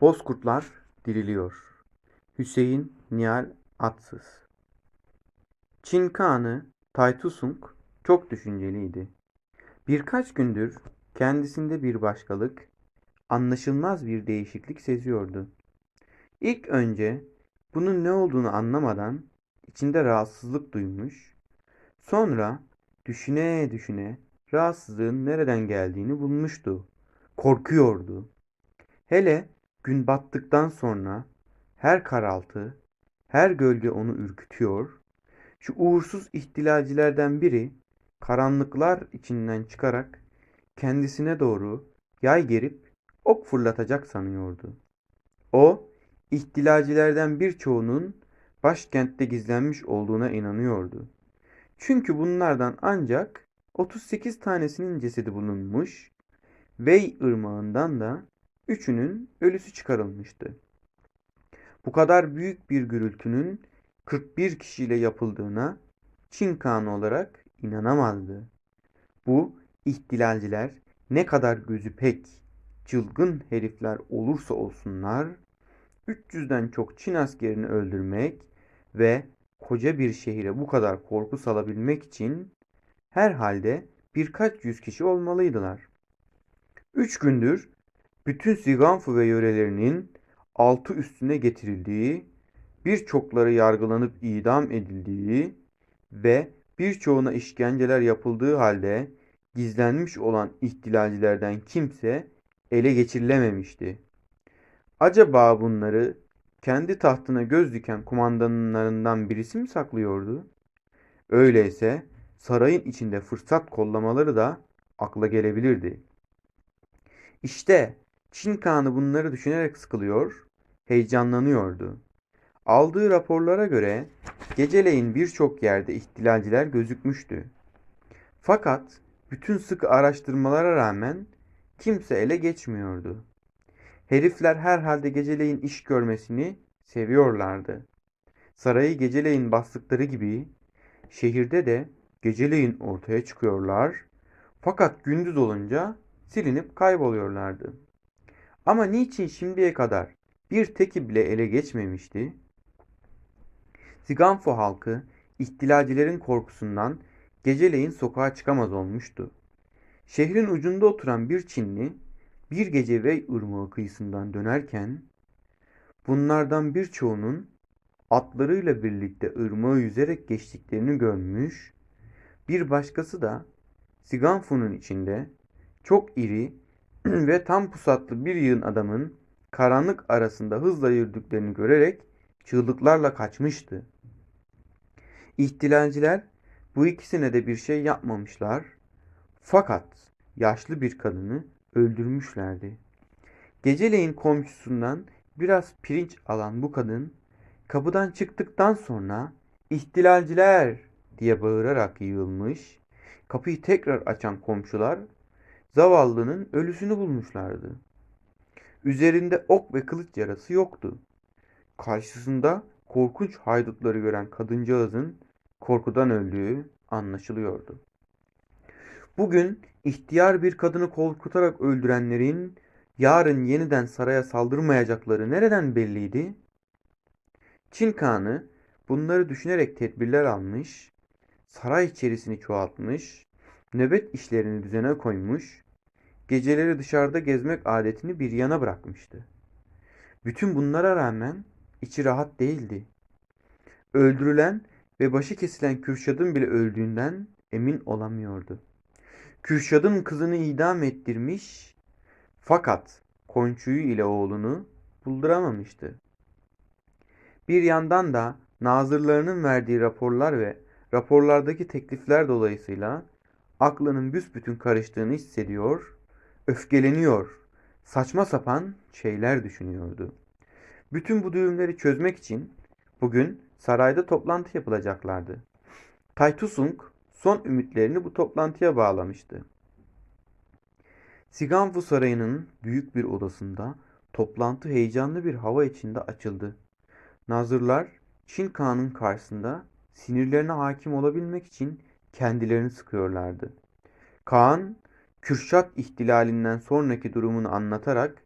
Bozkurtlar diriliyor. Hüseyin Nihal Atsız Çin Kağan'ı Taytusung çok düşünceliydi. Birkaç gündür kendisinde bir başkalık, anlaşılmaz bir değişiklik seziyordu. İlk önce bunun ne olduğunu anlamadan içinde rahatsızlık duymuş, sonra düşüne düşüne rahatsızlığın nereden geldiğini bulmuştu. Korkuyordu. Hele gün battıktan sonra her karaltı, her gölge onu ürkütüyor. Şu uğursuz ihtilalcilerden biri karanlıklar içinden çıkarak kendisine doğru yay gerip ok fırlatacak sanıyordu. O, ihtilalcilerden birçoğunun başkentte gizlenmiş olduğuna inanıyordu. Çünkü bunlardan ancak 38 tanesinin cesedi bulunmuş, Vey ırmağından da üçünün ölüsü çıkarılmıştı. Bu kadar büyük bir gürültünün 41 kişiyle yapıldığına Çin Kağanı olarak inanamazdı. Bu ihtilalciler ne kadar gözü pek çılgın herifler olursa olsunlar 300'den çok Çin askerini öldürmek ve koca bir şehire bu kadar korku salabilmek için herhalde birkaç yüz kişi olmalıydılar. Üç gündür bütün Siganfu ve yörelerinin altı üstüne getirildiği, birçokları yargılanıp idam edildiği ve birçoğuna işkenceler yapıldığı halde gizlenmiş olan ihtilalcilerden kimse ele geçirilememişti. Acaba bunları kendi tahtına göz diken kumandanlarından birisi mi saklıyordu? Öyleyse sarayın içinde fırsat kollamaları da akla gelebilirdi. İşte Çin Kağanı bunları düşünerek sıkılıyor, heyecanlanıyordu. Aldığı raporlara göre geceleyin birçok yerde ihtilalciler gözükmüştü. Fakat bütün sıkı araştırmalara rağmen kimse ele geçmiyordu. Herifler herhalde geceleyin iş görmesini seviyorlardı. Sarayı geceleyin bastıkları gibi şehirde de geceleyin ortaya çıkıyorlar. Fakat gündüz olunca silinip kayboluyorlardı. Ama niçin şimdiye kadar bir teki bile ele geçmemişti? Siganfo halkı ihtilalcilerin korkusundan geceleyin sokağa çıkamaz olmuştu. Şehrin ucunda oturan bir Çinli bir gece Vey ırmağı kıyısından dönerken bunlardan birçoğunun atlarıyla birlikte ırmağı yüzerek geçtiklerini görmüş, bir başkası da Siganfo'nun içinde çok iri ve tam pusatlı bir yığın adamın karanlık arasında hızla yürüdüklerini görerek çığlıklarla kaçmıştı. İhtilalciler bu ikisine de bir şey yapmamışlar. Fakat yaşlı bir kadını öldürmüşlerdi. Geceleyin komşusundan biraz pirinç alan bu kadın kapıdan çıktıktan sonra ihtilalciler diye bağırarak yığılmış. Kapıyı tekrar açan komşular zavallının ölüsünü bulmuşlardı. Üzerinde ok ve kılıç yarası yoktu. Karşısında korkunç haydutları gören kadıncağızın korkudan öldüğü anlaşılıyordu. Bugün ihtiyar bir kadını korkutarak öldürenlerin yarın yeniden saraya saldırmayacakları nereden belliydi? Çin Kağanı bunları düşünerek tedbirler almış, saray içerisini çoğaltmış, nöbet işlerini düzene koymuş, geceleri dışarıda gezmek adetini bir yana bırakmıştı. Bütün bunlara rağmen içi rahat değildi. Öldürülen ve başı kesilen Kürşad'ın bile öldüğünden emin olamıyordu. Kürşad'ın kızını idam ettirmiş fakat Konçuyu ile oğlunu bulduramamıştı. Bir yandan da nazırlarının verdiği raporlar ve raporlardaki teklifler dolayısıyla aklının büsbütün karıştığını hissediyor, öfkeleniyor, saçma sapan şeyler düşünüyordu. Bütün bu düğümleri çözmek için bugün sarayda toplantı yapılacaklardı. Taytusung son ümitlerini bu toplantıya bağlamıştı. Siganfu Sarayı'nın büyük bir odasında toplantı heyecanlı bir hava içinde açıldı. Nazırlar Çin Kağan'ın karşısında sinirlerine hakim olabilmek için kendilerini sıkıyorlardı. Kaan, Kürşat ihtilalinden sonraki durumunu anlatarak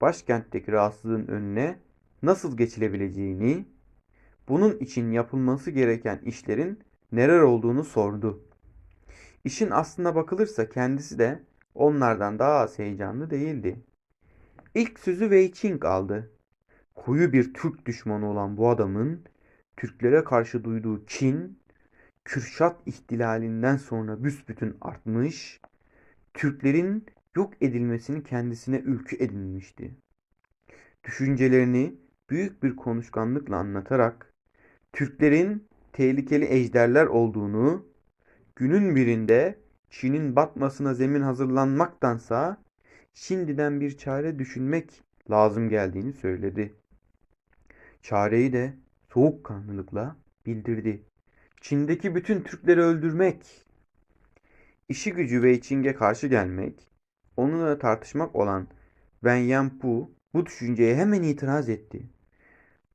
başkentteki rahatsızlığın önüne nasıl geçilebileceğini, bunun için yapılması gereken işlerin neler olduğunu sordu. İşin aslına bakılırsa kendisi de onlardan daha az heyecanlı değildi. İlk sözü Wei aldı. Koyu bir Türk düşmanı olan bu adamın Türklere karşı duyduğu kin, Kürşat ihtilalinden sonra büsbütün artmış, Türklerin yok edilmesini kendisine ülkü edinmişti. Düşüncelerini büyük bir konuşkanlıkla anlatarak Türklerin tehlikeli ejderler olduğunu, günün birinde Çin'in batmasına zemin hazırlanmaktansa şimdiden bir çare düşünmek lazım geldiğini söyledi. Çareyi de soğukkanlılıkla bildirdi. Çin'deki bütün Türkleri öldürmek, işi gücü Wei Qing'e karşı gelmek, onunla tartışmak olan Wen Yanpu bu düşünceye hemen itiraz etti.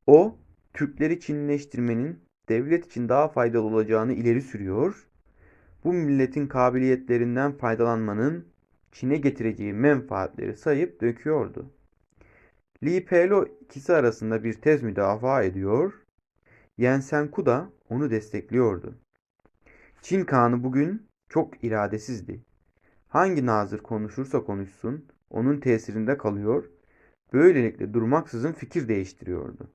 O, Türkleri Çinleştirmenin devlet için daha faydalı olacağını ileri sürüyor, bu milletin kabiliyetlerinden faydalanmanın Çin'e getireceği menfaatleri sayıp döküyordu. Li Pelo ikisi arasında bir tez müdafaa ediyor, Yen Senku da onu destekliyordu. Çin Kağan'ı bugün çok iradesizdi. Hangi nazır konuşursa konuşsun onun tesirinde kalıyor, böylelikle durmaksızın fikir değiştiriyordu.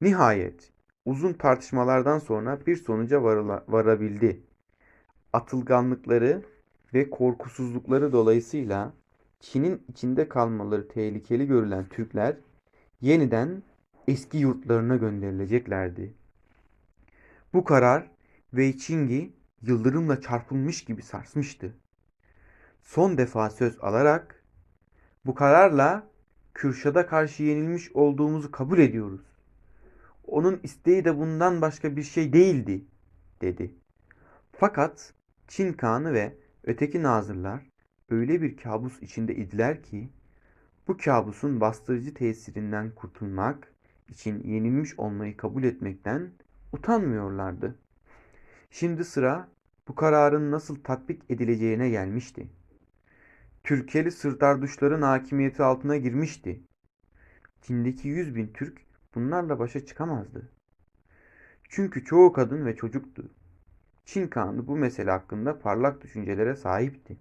Nihayet uzun tartışmalardan sonra bir sonuca varabildi. Atılganlıkları ve korkusuzlukları dolayısıyla Çin'in içinde kalmaları tehlikeli görülen Türkler yeniden eski yurtlarına gönderileceklerdi. Bu karar Wei Qing'i yıldırımla çarpılmış gibi sarsmıştı. Son defa söz alarak bu kararla Kürşad'a karşı yenilmiş olduğumuzu kabul ediyoruz. Onun isteği de bundan başka bir şey değildi, dedi. Fakat Çin Kağan'ı ve öteki nazırlar öyle bir kabus içinde idiler ki bu kabusun bastırıcı tesirinden kurtulmak için yenilmiş olmayı kabul etmekten utanmıyorlardı. Şimdi sıra bu kararın nasıl tatbik edileceğine gelmişti. Türkeli Sırtarduşların hakimiyeti altına girmişti. Çin'deki yüz bin Türk bunlarla başa çıkamazdı. Çünkü çoğu kadın ve çocuktu. Çin Kağanı bu mesele hakkında parlak düşüncelere sahipti.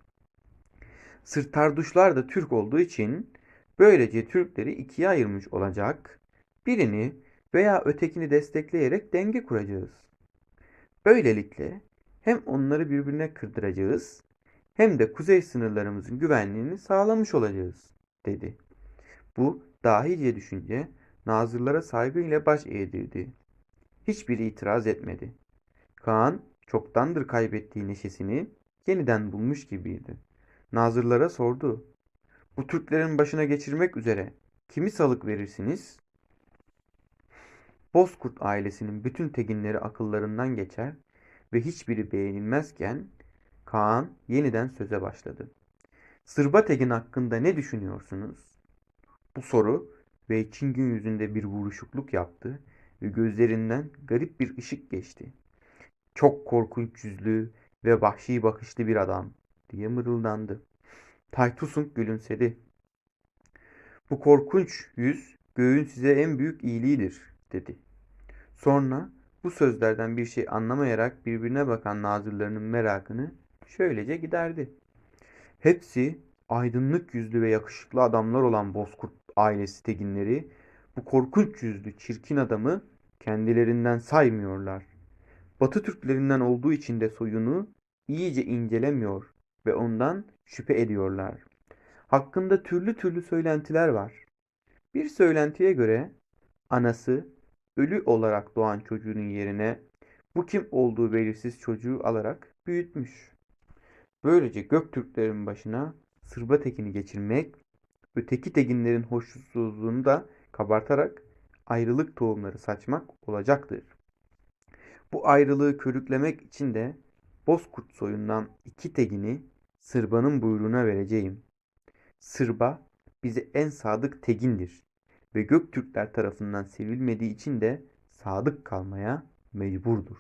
Sırtarduşlar da Türk olduğu için böylece Türkleri ikiye ayırmış olacak, birini veya ötekini destekleyerek denge kuracağız. Böylelikle hem onları birbirine kırdıracağız hem de kuzey sınırlarımızın güvenliğini sağlamış olacağız, dedi. Bu dahice düşünce nazırlara saygıyla baş eğdirdi. Hiçbiri itiraz etmedi. Kaan çoktandır kaybettiği neşesini yeniden bulmuş gibiydi. Nazırlara sordu. Bu Türklerin başına geçirmek üzere kimi salık verirsiniz? Bozkurt ailesinin bütün teginleri akıllarından geçer ve hiçbiri beğenilmezken Kaan yeniden söze başladı. Sırba Tegin hakkında ne düşünüyorsunuz? Bu soru ve Çingin yüzünde bir vuruşukluk yaptı ve gözlerinden garip bir ışık geçti. Çok korkunç yüzlü ve vahşi bakışlı bir adam diye mırıldandı. Taytusung gülümsedi. Bu korkunç yüz göğün size en büyük iyiliğidir dedi. Sonra bu sözlerden bir şey anlamayarak birbirine bakan nazırlarının merakını şöylece giderdi. Hepsi aydınlık yüzlü ve yakışıklı adamlar olan Bozkurt ailesi teginleri bu korkunç yüzlü çirkin adamı kendilerinden saymıyorlar. Batı Türklerinden olduğu için de soyunu iyice incelemiyor ve ondan şüphe ediyorlar. Hakkında türlü türlü söylentiler var. Bir söylentiye göre anası ölü olarak doğan çocuğunun yerine bu kim olduğu belirsiz çocuğu alarak büyütmüş. Böylece Göktürklerin başına sırba tekini geçirmek, öteki teginlerin hoşsuzluğunu da kabartarak ayrılık tohumları saçmak olacaktır. Bu ayrılığı körüklemek için de Bozkurt soyundan iki tegini Sırba'nın buyruğuna vereceğim. Sırba bize en sadık tegindir ve Göktürkler tarafından sevilmediği için de sadık kalmaya mecburdur.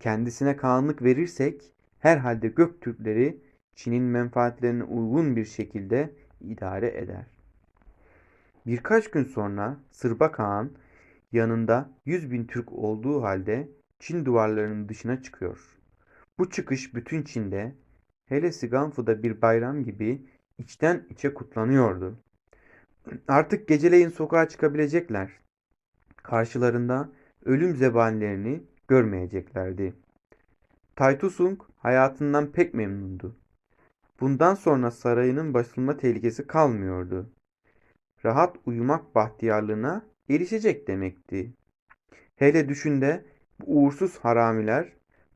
Kendisine kanlık verirsek herhalde Göktürkleri Çin'in menfaatlerine uygun bir şekilde idare eder. Birkaç gün sonra Sırbak Ağa'nın yanında 100 bin Türk olduğu halde Çin duvarlarının dışına çıkıyor. Bu çıkış bütün Çin'de, hele Siganfu'da bir bayram gibi içten içe kutlanıyordu. Artık geceleyin sokağa çıkabilecekler. Karşılarında ölüm zebanilerini görmeyeceklerdi. Taytusung hayatından pek memnundu. Bundan sonra sarayının basılma tehlikesi kalmıyordu. Rahat uyumak bahtiyarlığına erişecek demekti. Hele düşün de bu uğursuz haramiler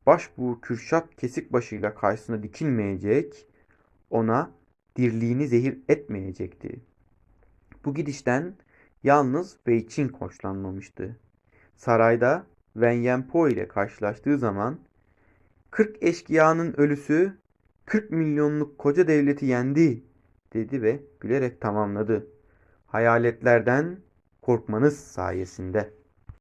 başbuğ Kürşat kesik başıyla karşısına dikilmeyecek, ona dirliğini zehir etmeyecekti. Bu gidişten yalnız Bey Çin hoşlanmamıştı. Sarayda Wen Yanpo ile karşılaştığı zaman 40 eşkıyanın ölüsü 40 milyonluk koca devleti yendi dedi ve gülerek tamamladı. Hayaletlerden korkmanız sayesinde.